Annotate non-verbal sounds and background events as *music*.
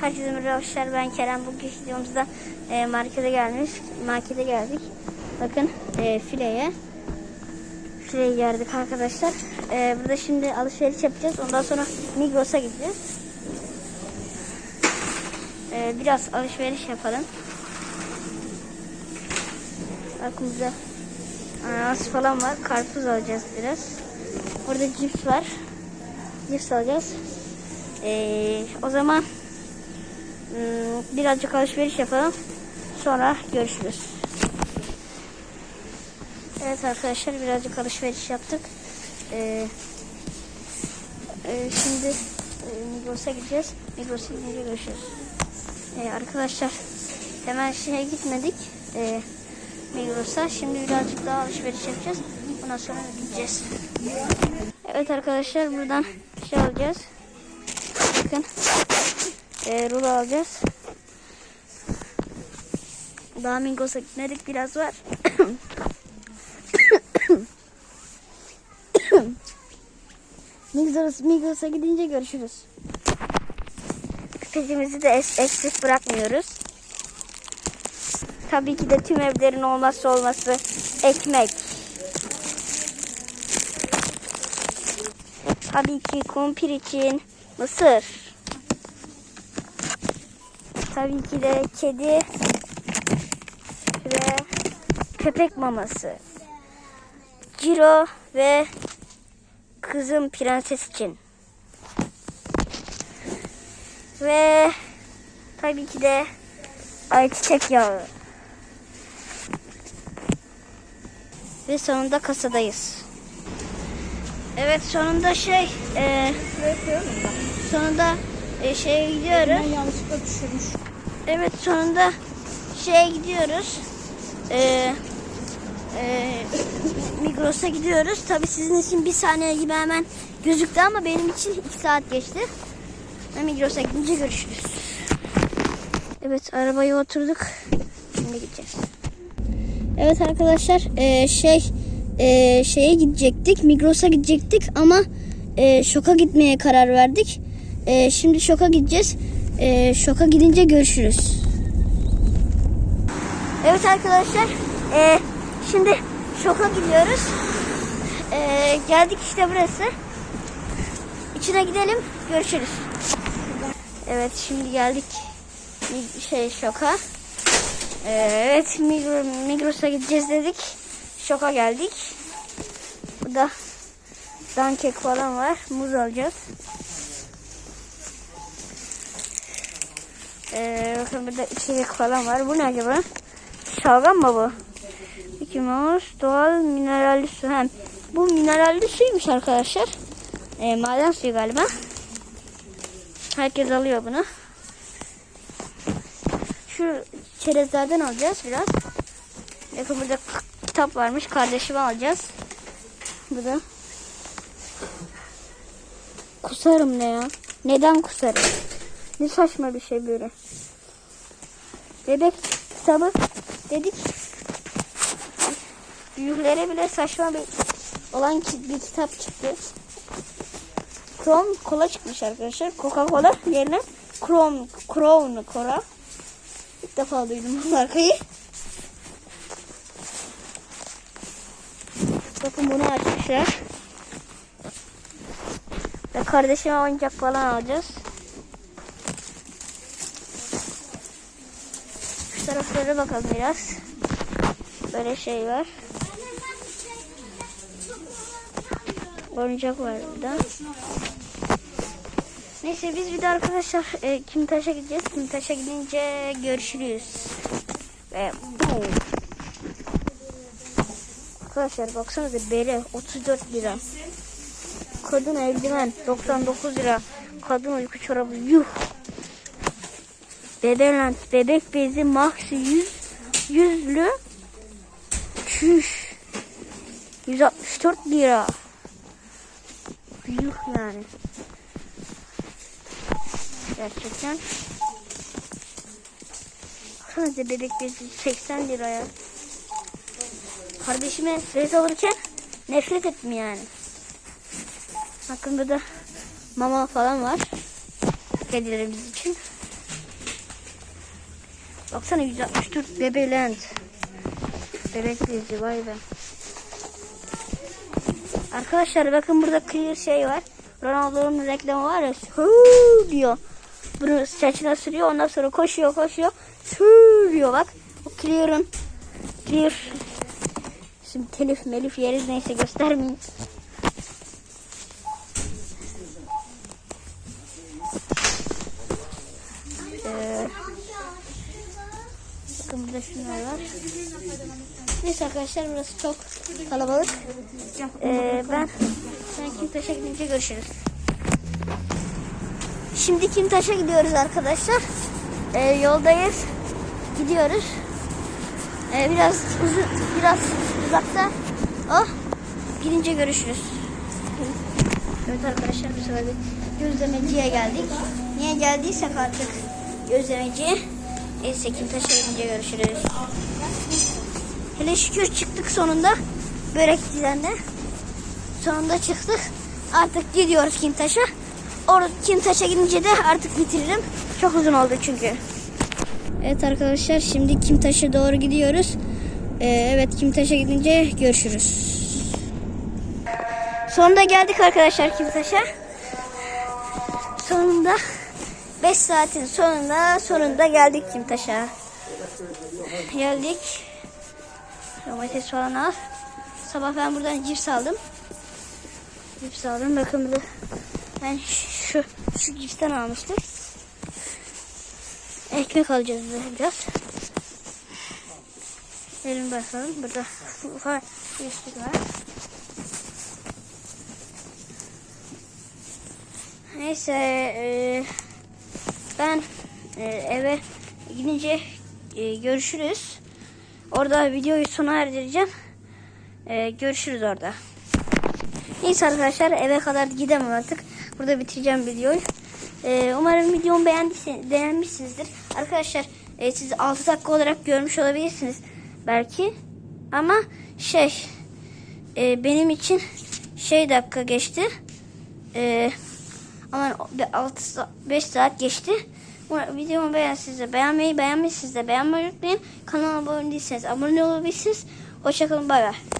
Herkese merhaba arkadaşlar. Ben Kerem. Bugün videomuzda e, markete gelmiş. Markete geldik. Bakın e, fileye. Fileye geldik arkadaşlar. E, burada şimdi alışveriş yapacağız. Ondan sonra Migros'a gideceğiz. E, biraz alışveriş yapalım. Bakın burada ananas falan var. Karpuz alacağız biraz. Burada cips var. Cips alacağız. E, o zaman birazcık alışveriş yapalım. Sonra görüşürüz. Evet arkadaşlar birazcık alışveriş yaptık. Ee, e, şimdi e, Migros'a gideceğiz. Migros'a gidince görüşürüz. Ee, arkadaşlar hemen şeye gitmedik. Ee, Migros'a. Şimdi birazcık daha alışveriş yapacağız. Ondan sonra gideceğiz. Evet arkadaşlar buradan şey alacağız. Bakın e, rulo alacağız. Daha Migros'a gitmedik biraz var. *coughs* Migros'a gidince görüşürüz. Pipetimizi de eksik bırakmıyoruz. Tabii ki de tüm evlerin olmazsa olması ekmek. Tabii ki kumpir için mısır. Tabii ki de kedi ve köpek maması. Ciro ve kızım prenses için. Ve tabii ki de ayçiçek yağı. Ve sonunda kasadayız. Evet sonunda şey e, sonunda e, şeye gidiyoruz. yanlışlıkla düşürmüş. Evet sonunda şeye gidiyoruz. Ee, e, Migros'a gidiyoruz. Tabi sizin için bir saniye gibi hemen gözüktü ama benim için iki saat geçti. Migros'a gidince görüşürüz. Evet arabaya oturduk. Şimdi gideceğiz. Evet arkadaşlar e, şey e, şeye gidecektik. Migros'a gidecektik ama e, şoka gitmeye karar verdik. E, şimdi şoka gideceğiz. E, şoka gidince görüşürüz. Evet arkadaşlar. e, şimdi şoka gidiyoruz. E, geldik işte burası. İçine gidelim. Görüşürüz. Evet şimdi geldik şey şoka. Evet Migro- Migros'a gideceğiz dedik. Şoka geldik. Burada dankek falan var. Muz alacağız. Ee, bakın burada içecek falan var. Bu ne acaba? Şalgam mı bu? Mickey Mouse doğal mineralli su. Hem bu mineralli suymuş arkadaşlar. Ee, maden suyu galiba. Herkes alıyor bunu. Şu çerezlerden alacağız biraz. Bakın burada kitap varmış. Kardeşime alacağız. Burada. Kusarım ne ya? Neden kusarım? Ne saçma bir şey böyle. Bebek kitabı dedik. Büyüklere bile saçma bir olan bir kitap çıktı. Chrome kola çıkmış arkadaşlar. Coca-Cola yerine Chrome, Crown Cola. İlk defa duydum bu markayı. Bakın bunu açmışlar. Ve kardeşime oyuncak falan alacağız. Taraflara bakalım biraz. Böyle şey var. Oyuncak var burada. Neyse biz bir de arkadaşlar e, Kimtaş'a gideceğiz. Kimtaş'a gidince görüşürüz. Ve boom. Arkadaşlar baksanıza bere 34 lira. Kadın eldiven 99 lira. Kadın uyku çorabı yuh. Bebeland bebek bezi max 100 yüzlü çüş 164 lira. Yuh yani. Gerçekten. Baksanıza bebek bezi 80 liraya. Kardeşime bez alırken nefret ettim yani. Bakın burada mama falan var. Kedilerimiz için. Baksana 164 Bebeland. Bebek dizi vay be. Arkadaşlar bakın burada clear şey var. Ronaldo'nun reklamı var ya. Huu diyor. Bunu saçına sürüyor ondan sonra koşuyor koşuyor. Huu diyor bak. O clear'ın clear. Şimdi telif melif yeriz neyse göstermeyeyim. Ee, burada şunlar var. Neyse arkadaşlar burası çok kalabalık. Ee, ben ben Kimtaş'a gidince görüşürüz. Şimdi Kimtaş'a gidiyoruz arkadaşlar. Ee, yoldayız. Gidiyoruz. Ee, biraz uzun, biraz uzakta. Oh, gidince görüşürüz. Evet arkadaşlar bu sefer gözlemeciye geldik. Niye geldiysek artık gözlemeciye. Neyse Kimtaş'a gidince görüşürüz. Hele şükür çıktık sonunda. Börekçiden de. Sonunda çıktık. Artık gidiyoruz Kimtaş'a. Orada Kimtaş'a gidince de artık bitiririm. Çok uzun oldu çünkü. Evet arkadaşlar şimdi Kimtaş'a doğru gidiyoruz. Ee, evet Kimtaş'a gidince görüşürüz. Sonunda geldik arkadaşlar Kimtaş'a. Sonunda 5 saatin sonunda sonunda geldik Kimtaş'a. Geldik. Domates falan al. Sabah ben buradan cips aldım. Cips aldım. Bakın burada. Ben şu şu cipsten almıştım. Ekmek alacağız biraz. Elim bakalım. Burada ufak üstlük var. Neyse e, ben e, eve gidince e, görüşürüz. Orada videoyu sona erdireceğim. E, görüşürüz orada. Neyse arkadaşlar eve kadar gidemem artık. Burada bitireceğim videoyu. Umarım videomu beğenmişsinizdir. Arkadaşlar siz 6 dakika olarak görmüş olabilirsiniz belki. Ama şey benim için şey dakika geçti. E, ama 6 5 saat geçti. Umarım videomu de beğenmeyi beğenmişsiniz de beğenmeyi unutmayın. Kanalıma abone değilseniz abone olabilirsiniz. Hoşçakalın bay bay.